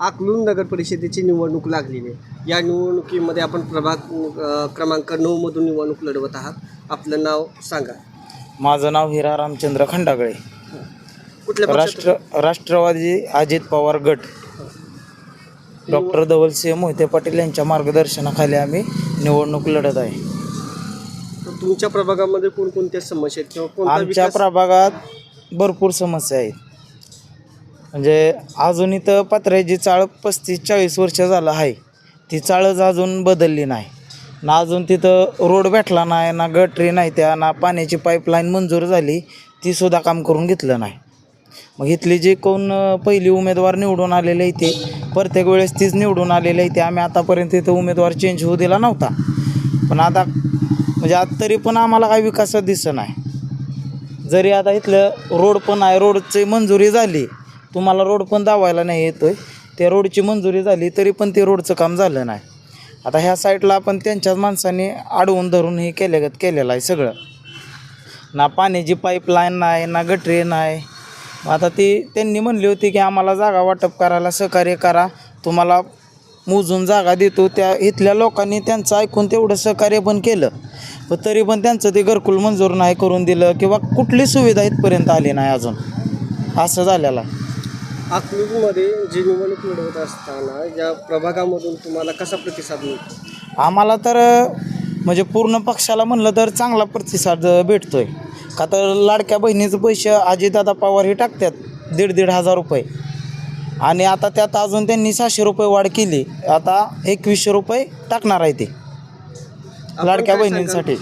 अकलून नगर परिषदेची निवडणूक लागलेली आहे. या निवडणुकीमध्ये आपण प्रभाग क्रमांक नऊमधून निवडणूक लढवत आहात. आपलं नाव सांगा. माझं नाव हिरा रामचंद्र खंडागळे. कुठल्या राष्ट्र राष्ट्रवादी अजित पवार गट. डॉक्टर धवलसिंह मोहिते पाटील यांच्या मार्गदर्शनाखाली आम्ही निवडणूक लढत आहे. तुमच्या प्रभागामध्ये कोणकोणत्या समस्या आहेत किंवा आमच्या प्रभागात भरपूर समस्या आहेत. म्हणजे अजून इथं पत्र्याची चाळ पस्तीस चाळीस वर्ष झालं आहे ती चाळच अजून बदलली नाही. ना अजून तिथं रोड भेटला नाही ना गटरी नाही त्या ना पाण्याची पाईपलाईन मंजूर झाली ती सुद्धा काम करून घेतलं नाही. मग इथली जी कोण पहिली उमेदवार निवडून आलेले आहे ते प्रत्येक वेळेस तीच निवडून आलेले आहे ते आम्ही आतापर्यंत इथं उमेदवार चेंज होऊ दिला नव्हता. पण आता म्हणजे आता तरी पण आम्हाला काही विकास दिसत नाही. जरी आता इथलं रोड पण आहे रोडची मंजुरी झाली तुम्हाला रोड पण दावायला नाही येतोय. त्या रोडची मंजुरी झाली तरी पण ते रोडचं काम झालं नाही. आता ह्या साईडला आपण त्यांच्याच माणसांनी अडवून धरून हे केल्यागत केलेलं आहे सगळं. ना पाण्याची पाईपलाईन नाही ना गटरी नाही. आता ती त्यांनी म्हणली होती की आम्हाला जागा वाटप करायला सहकार्य करा. तुम्हाला मोजून जागा देतो. त्या इथल्या लोकांनी त्यांचं ऐकून तेवढं सहकार्य पण केलं. पण तरी पण त्यांचं ते घरकुल मंजूर नाही करून दिलं किंवा कुठली सुविधा इथपर्यंत आली नाही अजून. असं झालेलं आहे. अकलूजमध्ये जी निवडणूक लढवत असताना या प्रभागामधून तुम्हाला कसा प्रतिसाद मिळतो? आम्हाला तर म्हणजे पूर्ण पक्षाला म्हणलं तर चांगला प्रतिसाद भेटतोय. का तर लाडक्या बहिणीचं पैसे अजितदादा पवार हे टाकतात दीड दीड हजार रुपये. आणि आता त्यात अजून त्यांनी सहाशे रुपये वाढ केली आता एकवीसशे रुपये टाकणार आहे ते. लाडक्या काय बहिणींसाठी?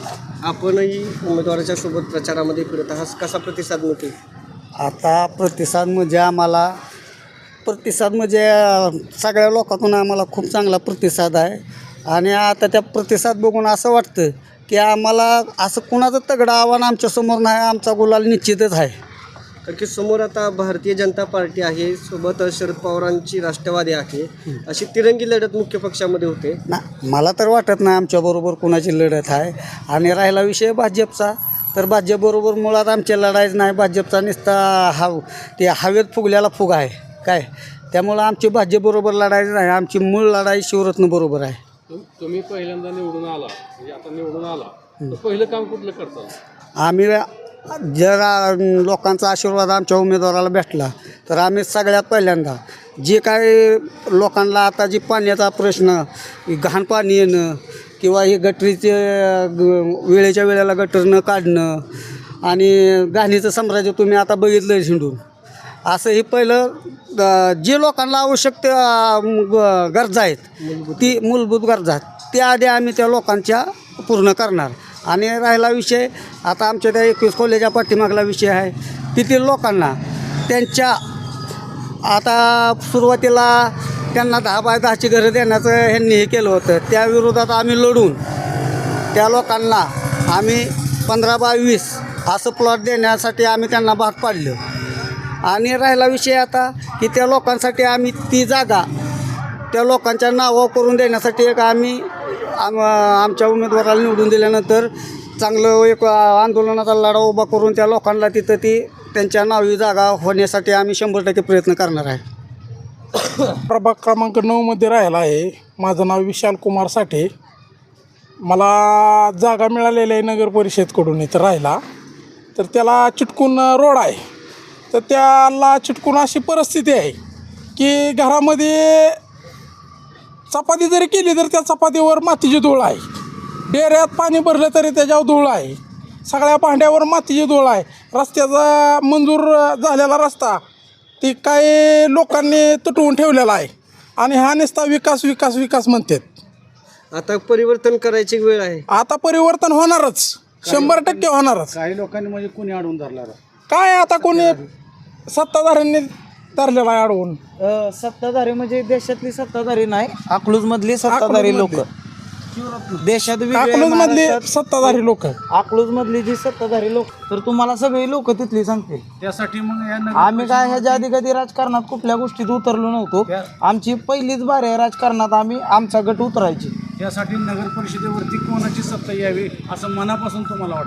आपणही उमेदवाराच्या सोबत प्रचारामध्ये फिरत आहात कसा प्रतिसाद मिळतो आता प्रतिसाद म्हणजे आम्हाला प्रतिसाद म्हणजे सगळ्या लोकांतून आम्हाला खूप चांगला प्रतिसाद आहे. आणि आता त्या प्रतिसाद बघून असं वाटतं की आम्हाला असं कुणाचं तगडं आव्हान आमच्यासमोर नाही आमचा गुलाल निश्चितच आहे. कारण की समोर आता भारतीय जनता पार्टी आहे सोबत शरद पवारांची राष्ट्रवादी आहे. अशी तिरंगी लढत मुख्य पक्षामध्ये होते. ना मला तर वाटत नाही आमच्याबरोबर कुणाची लढत आहे. आणि राहिला विषय भाजपचा तर भाजपबरोबर मुळात आमच्या लढाईच नाही. भाजपचा नुसता हाव ते हवेत फुगल्याला फुग आहे. काय? त्यामुळं आमची भाजपबरोबर लढाई नाही आमची मूळ लढाई शिवरत्न बरोबर आहे. तुम्ही पहिल्यांदा निवडून आला म्हणजे आता निवडून आला तर पहिलं काम कुठलं करता? आम्ही जर लोकांचा आशीर्वाद आमच्या उमेदवाराला भेटला तर आम्ही सगळ्यात पहिल्यांदा जे काय लोकांना आता जी पाण्याचा प्रश्न घाण पाणी येणं किंवा हे गटरीचे ग- वेळेच्या वेळेला गटर न काढणं आणि घाणीचं साम्राज्य तुम्ही आता बघितलं झिंडून. असं हे पहिलं अ, जे लोकांना आवश्यक ग- गरजा आहेत ती मूलभूत गरजा त्या आधी आम्ही त्या लोकांच्या पूर्ण करणार. आणि राहिला विषय आता आमच्या त्या एकवीस कॉलेजा पाठीमागला विषय आहे तेथील लोकांना त्यांच्या आता सुरुवातीला त्यांना दहा बाय दहाची घरं देण्याचं ह्यांनी हे केलं होतं त्या विरोधात आम्ही लढून त्या लोकांना आम्ही पंधरा बाय वीस असं प्लॉट देण्यासाठी आम्ही त्यांना भाग पाडलं. आणि राहिला विषय आता की त्या लोकांसाठी आम्ही ती जागा त्या लोकांच्या नावावर करून देण्यासाठी एक आम्ही आम आमच्या उमेदवाराला निवडून दिल्यानंतर चांगलं एक आंदोलनाचा लढा उभा करून त्या लोकांना तिथं ती त्यांच्या नावी जागा होण्यासाठी आम्ही शंभर टक्के प्रयत्न करणार आहे. प्रभाग क्रमांक नऊमध्ये राहिला आहे. माझं नाव विशाल कुमार साठे. मला जागा मिळालेली आहे नगर परिषदकडून इथं राहायला. तर त्याला चिटकून रोड आहे. तर त्याला चिटकून अशी परिस्थिती आहे की घरामध्ये चपाती जरी केली तर त्या चपातीवर मातीची धूळ आहे. डेऱ्यात पाणी भरलं तरी त्याच्यावर धूळ आहे. सगळ्या भांड्यावर मातीची धूळ आहे. रस्त्याचा मंजूर झालेला रस्ता ती काही लोकांनी तुटवून ठेवलेला आहे. आणि हा नुसता विकास विकास विकास म्हणतात. आता परिवर्तन करायची वेळ आहे. आता परिवर्तन होणारच. शंभर टक्के होणारच. काही लोकांनी म्हणजे कुणी अडवून धरला? काय आता कोणी सत्ताधाऱ्यांनी धरलेला आहे अडवून. अ, सत्ताधारी म्हणजे देशातली सत्ताधारी नाही अकलूजमधली सत्ताधारी लोक. देशात अकलूज मधले सत्ताधारी लोक. अकलूज मधली जी सत्ताधारी लोक तर तुम्हाला सगळी लोक तिथली सांगतील. त्यासाठी मग आम्ही काय ह्याच्या आधी कधी राजकारणात कुठल्या गोष्टीत उतरलो नव्हतो. आमची पहिलीच बार आहे राजकारणात आम्ही आमचा गट उतरायची. त्यासाठी नगर परिषदेवरती कोणाची सत्ता यावी असं मनापासून तुम्हाला वाटतं?